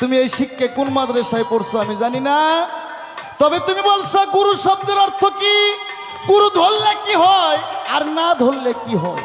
তুমি এই শিক্ষা কোন মাদ্রাসায় পড়ছো আমি জানি না। তবে তুমি বলছো, গুরু শব্দের অর্থ কি? গুরু ধরলে কি হয় আর না ধরলে কি হয়?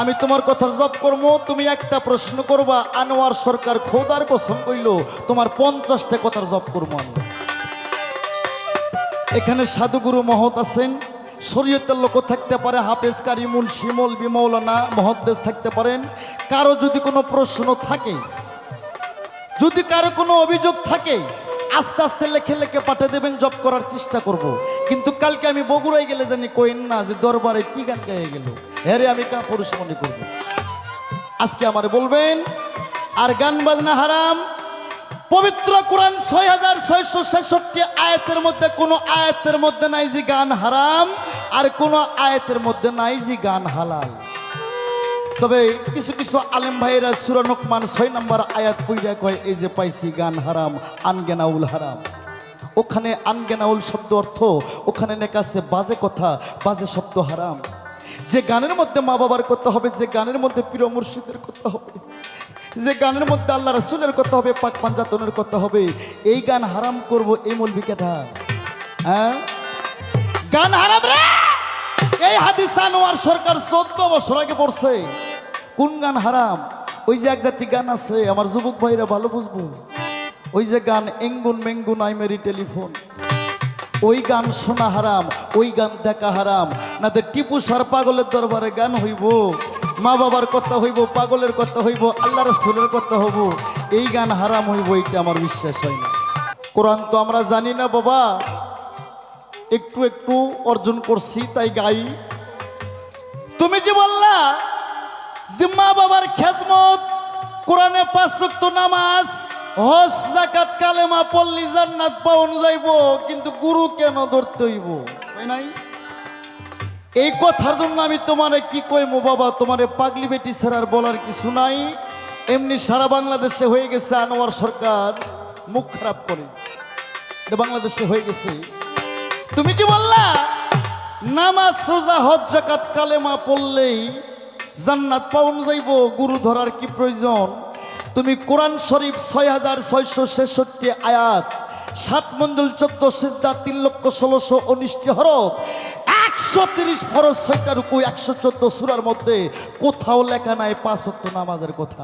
আমি তোমার কথার জব করব, তুমি একটা প্রশ্ন করবা, আনোয়ার সরকার খোদার কসম কইল, তোমার পঞ্চাশটা কথার জব করব আমি। এখানে সাধুগুরু মহৎ আছেন, শরীয়তের লোক থাকতে পারে, হাফেজ কারি মুন্সি মৌলবি মৌলানা মহদ্দেশ থাকতে পারেন। কারও যদি কোনো প্রশ্ন থাকে যদি কারও কোনো অভিযোগ থাকে, আস্তে আস্তে লেখে লেখে পাঠিয়ে দেবেন, জব করার চেষ্টা করব। কিন্তু কালকে আমি বগুড়ায় গেলে জানি কইন না যে দরবারে কি গান গায়ে গেল। হ্যারে আমি কা পুরুষ মনে করব। আজকে আমার বলবেন, আর গান বাজনা হারাম। পবিত্র কোরআন ছয় হাজার ছয়শো ছেষট্টি আয়াতের মধ্যে কোনো আয়াতের মধ্যে নাই যে গান হারাম, আর কোনো আয়াতের মধ্যে নাই যে গান হালাল। তবে কিছু কিছু আলেম ভাইয়েরা সুরানুকমান ছয় নম্বর আয়াত পইরা কয়, এই যে পাইছি গান হারাম, আনগেনাউল হারাম। ওখানে আনগেনাউল শব্দ অর্থ, ওখানে নেকাছে বাজে কথা, বাজে শব্দ হারাম। যে গানের মধ্যে মা বাবার কথা হবে, যে গানের মধ্যে প্রিয় মুর্শিদের কথা হবে, যে গানের মধ্যে আল্লাহ রাসুলের কথা হবে, পাক পাঞ্জাতনের কথা হবে, এই গান হারাম করব এই মৌলবিকাটা হ্যাঁ? গান হারাম রে! এই হাদিস আনোয়ার সরকার চোদ্দ বছর আগে পড়ছে। কোন গান হারাম? ওই যে এক জাতি গান আছে, আমার যুবক ভাইরা ভালো বুঝব। ওই যে গান এঙ্গুন মেঙ্গুন, আই মেরি টেলিফোন। ওই গান শোনা হারাম, ওই গান দেখা হারাম। না তো টিপু সার পাগলের দরবারে গান হইব। মা বাবার কথা হইব, পাগলের কথা হইব, আল্লাহ রসুলের কথা হইব। এই গান হারাম হইব, এইটা আমার বিশ্বাস হয় না। কোরআন তো আমরা জানি না বাবা। একটু একটু অর্জন করছি, তাই গাই। তুমি যে বললা যে মা বাবার খেজমত, কোরআনে পাঁচ তো নামাজ, হজ জাকাত কালেমা পল্লী জান্নাত পাওন যাইব কিন্তু গুরু কেন ধরতে হইব? নাই? এই কথার জন্য আমি তোমারে কি কইমো বাবা? তোমারে পাগলি বেটি ছাড়ার বলার কিছু নাই। এমনি সারা বাংলাদেশে হয়ে গেছে আনোয়ার সরকার। মুখ খারাপ করে। বাংলাদেশে হয়ে গেছে। তুমি কি বললা, নামাজ, রোজা, হজ জাকাত কালেমা পড়লেই জান্নাত পাওন যাইব, গুরু ধরার কি প্রয়োজন? তুমি কোরআন শরীফ ছয় হাজার ছয়শো ছেষট্টি আয়াত, সাত মঞ্জুল চোদ্দ সেজদা, তিন লক্ষ ষোলোশো উনিশটি হরফ, একশো তিরিশ ফরজ, ছয়টা রুকু, একশো চোদ্দ সুরার মধ্যে কোথাও লেখা নাই, পাঁচ নামাজের কথা।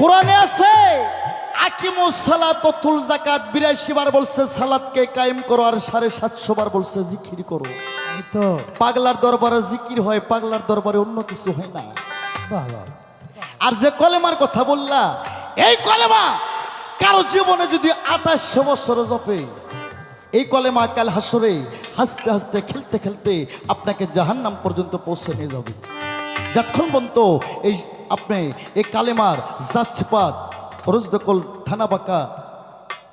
কোরআনে আছে, আকিমু সালাত তুল জাকাত বিরাশি বার বলছে সালাদকে কায়েম করো আর সাড়ে সাতশো বার বলছে জিকির করো। তো পাগলার দরবারে জিকির হয় পাগলার দরবারে অন্য কিছু হয় না। আর যে কলেমার কথা বললা এই কলেমা কারও জীবনে যদি আঠাশশো বছর জপে এই কলেমা কাল হাসরে হাসতে হাসতে খেলতে খেলতে আপনাকে জাহান্নাম পর্যন্ত পৌঁছে নিয়ে যাবে। যতক্ষণ পর্যন্ত এই আপনি এই কালেমার জাতপাত রোজদকল থানা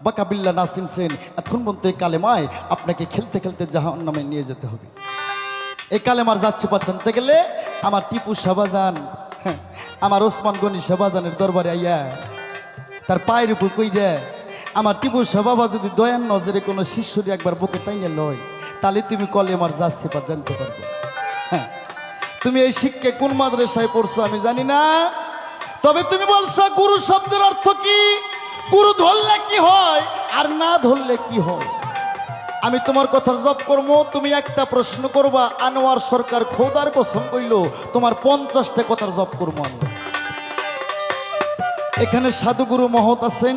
বাঁকা বাঁকা নাসিম সেন এতক্ষণ পর্যন্ত এই কালেমায় আপনাকে খেলতে খেলতে জাহান নামে নিয়ে যেতে হবে। এই কালেমার যাচ্ছে পা জানতে গেলে আমার টিপু শাহবাজান হ্যাঁ, আমার ওসমান গনি শাহবাজানের দরবারে আইয়া তার পায়ের উপর কই দেয় আমার টিপু শাহবাবা যদি দয়ান নজরে কোনো শিষ্যরি একবার বুকে টাইনে লয় তাহলে তুমি কলেমার যাচ্ছে পা জানতে পারবে। হ্যাঁ তুমি এই শিক্ষা কোন মাদ্রাসায় পড়ছো আমি জানি না তবে তুমি বলছো গুরু শব্দের অর্থ কি? গুরু ধরলে কি হয়? আর না ধরলে কি হয়? আমি তোমার কথার জব করব, তুমি একটা প্রশ্ন করবা, আনোয়ার সরকার খোদার কসম কইল, তোমার পঞ্চাশটা কথার জব করব আমি। এখানে সাধুগুরু মহৎ আছেন,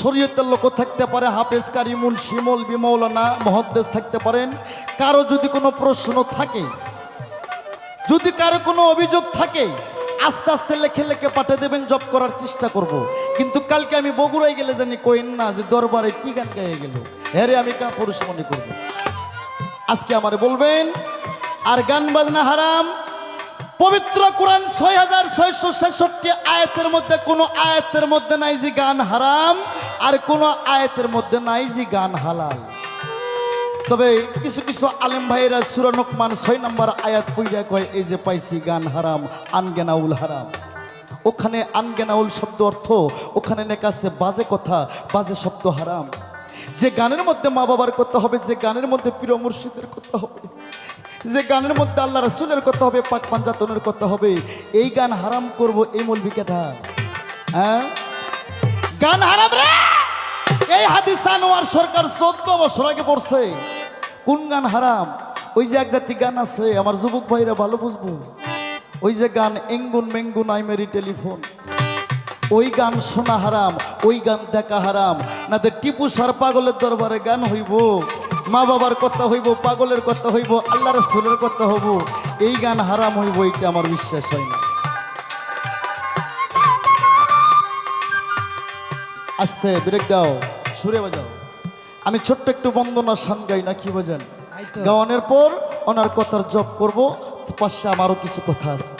শরীয়তের লোক থাকতে পারে হাফেজ কারি মুন্সি, মৌলবি, মৌলানা, মহদ্দেশ থাকতে পারেন। কারও যদি কোনো প্রশ্ন থাকে, যদি কারও কোনো অভিযোগ থাকে আস্তে আস্তে লেখে লেখে পাঠিয়ে দেবেন, জব করার চেষ্টা করব। কিন্তু কালকে আমি বগুড়ায় গেলে জানি কইন না যে দরবারে কি গান গায়ে গেল। হ্যারে আমি কা পুরুষ মনে করব। আজকে আমারে বলবেন, আর গান বাজনা হারাম। পবিত্র কোরআন ছয় হাজার ছয়শো ছেষট্টি আয়াতের মধ্যে কোনো আয়াতের মধ্যে নাই যে গান হারাম, আর কোনো আয়াতের মধ্যে নাই যে গান হালাল। তবে কিছু কিছু আলেম ভাইয়েরা সুরানুকমান ছয় নম্বর আয়াত পইরা কয়, এই যে পাইছি গান হারাম, আনগেনাউল হারাম। ওখানে আনগেনাউল শব্দ অর্থ, ওখানে নেকাছে বাজে কথা, বাজে শব্দ হারাম। যে গানের মধ্যে মা বাবার কথা হবে, যে গানের মধ্যে প্রিয় মুর্শিদের কথা হবে, যে গানের মধ্যে আল্লাহ রাসুলের কথা হবে, পাক পাঞ্জাতনের কথা হবে, এই গান হারাম করব এই মৌলবিকাটা হ্যাঁ? গান হারাম রে! এই হাদিস আনোয়ার সরকার চোদ্দ বছর আগে পড়ছে। কোন গান হারাম? ওই যে এক জাতি গান আছে, আমার যুবক ভাইরা ভালো বুঝব। ওই যে গান এঙ্গুন মেঙ্গুন আই মেরি টেলিফোন। ওই গান শোনা হারাম, ওই গান দেখা হারাম। না তো টিপু সার পাগলের দরবারে গান হইব, মা বাবার কথা হইব, পাগলের কথা হইব, আল্লাহ রসুলের কথা হইব। এই গান হারাম হইব, এইটা আমার বিশ্বাস হয় না। আস্তে, ব্রেক দাও, সুরে বাজাও। আমি ছোট্ট একটু বন্দনা সান গাই না কি বোঝেন? গাওয়ানের পর ওনার কথার জব করব পাশে আমারও কিছু কথা আছে।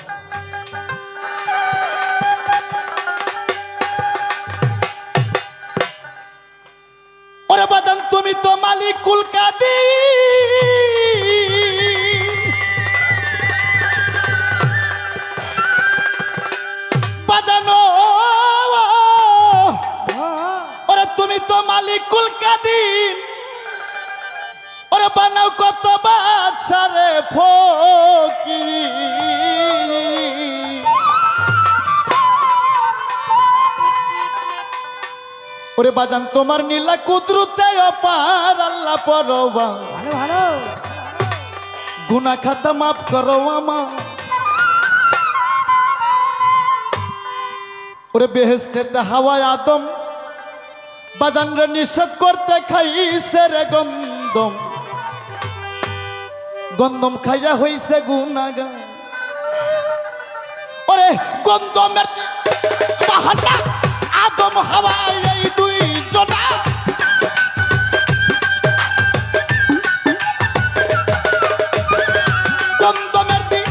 ওরে তুমি তো মালিক কাদি ওরে বাজান তোমার নীলা কুদরতে অপার আল্লাহ পরবা গুনা খাতা মাফ করো আমার ওরে বেহেস্তেতে হাওয়ায় আদম। বাজান রে নিষেধ করতে খাইছে রে গন্দম। গন্দম খাইয়া হইছে গুনাগা ওরে গন্দমের বাহানা আদম হাওয়ায় এই দুই জনা গন্দমের দি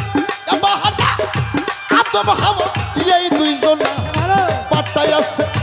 বাহানা আদম হাওয়া এই দুই জনা পাটাই আছে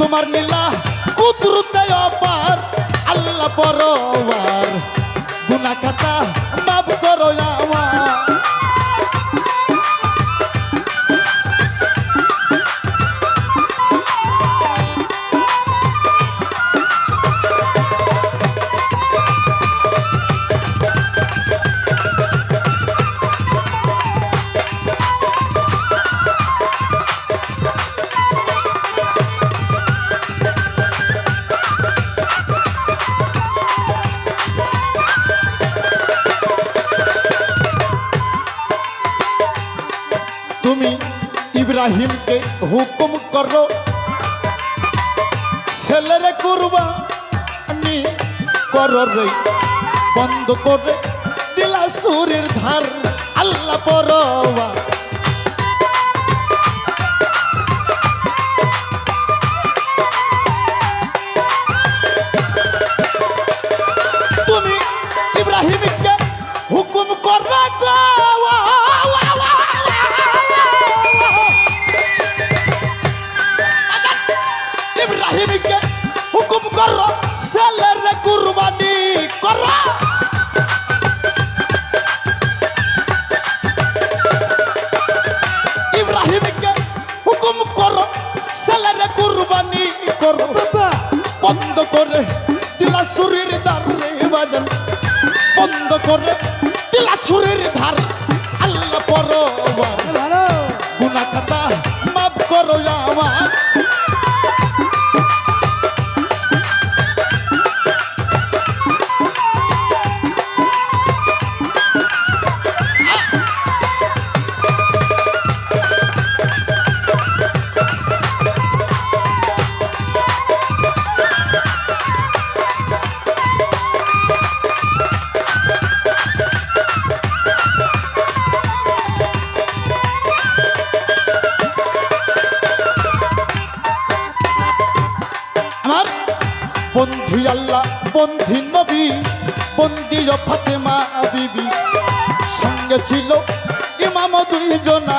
তোমার নীলা কুদরতে অপার আল্লাহ পরবার গুনা খাতা ইব্রাহিমকে হুকুম করো। ছেলেরে করবা নি করো রে। বন্ধ করে দিলা সুরের ধার। আল্লাহ পরবা বন্দি ফাতেমা বিবি। সঙ্গে ছিল ইমাম দুইজনা।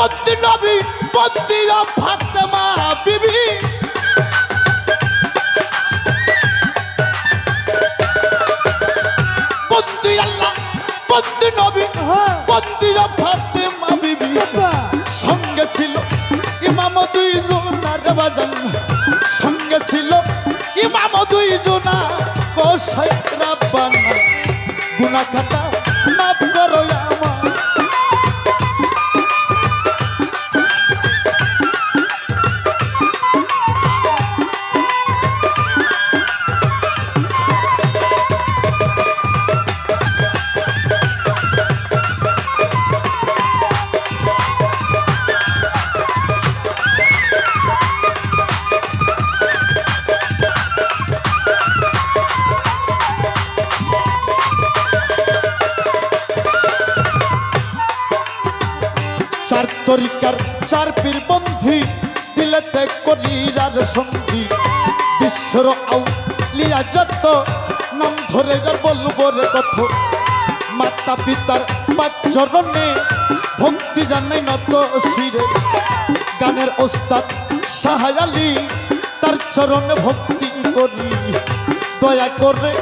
বন্দি নবী বন্দি ফাতেমা বিবি। বন্দি আল্লাহ বন্দি নবী বন্দি ফাতেমা বিবি। সঙ্গে ছিল ইমাম দুই জোনার বাজান। সঙ্গে ছিল ইমাম দুই জোনা গোসাই রাব্বানা গুনা খাতা তরিকার চার পীর বন্ধি, দিলেতে করিরার সন্ধি বিশ্বর আউ লিয়া যত, নাম ধরে বলব রে কত। মাতা পিতার পাচরণে ভক্তি জানাই নত শিরে। গানের ওস্তাদ সাহায়ালি তার চরণে ভক্তি করি। দয়া করে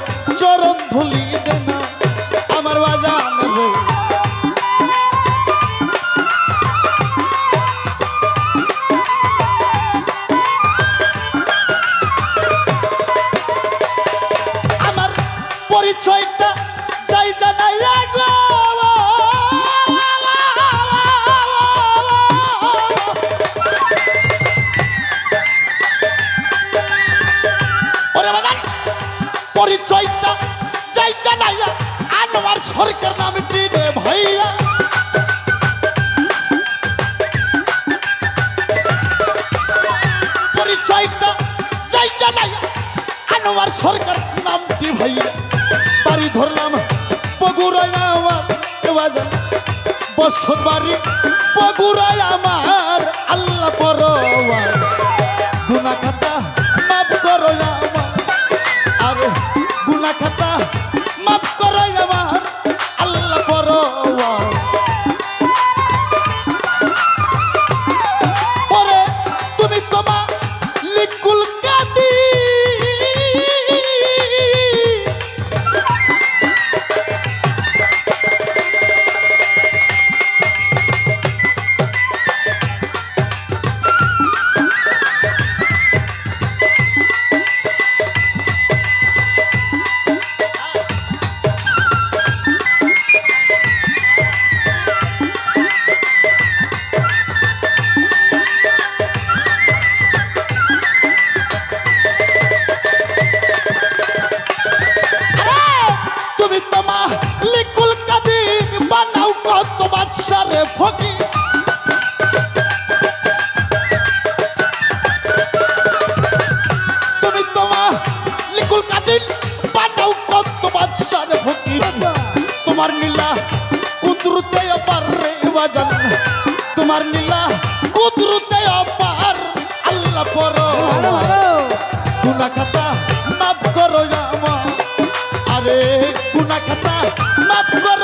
চরণ ধুলি পরিচয়টা চাই জানাই আনোয়ার সরকার নামটি রে ভাইয়া। পরিচয়টা চাই জানাই আনোয়ার সরকার নামটি ভাইয়া। বাড়ি ধরলাম বগুড়ায় আমার বাজান বসত বাড়ি বগুড়ায় আমার, আল্লাহ পরওয়া তোমার লীলা কুদরতে অপার। আল্লাহ পর গুনা খাতা মাফ করো আমার আরে গুনা খাতা মাফ করো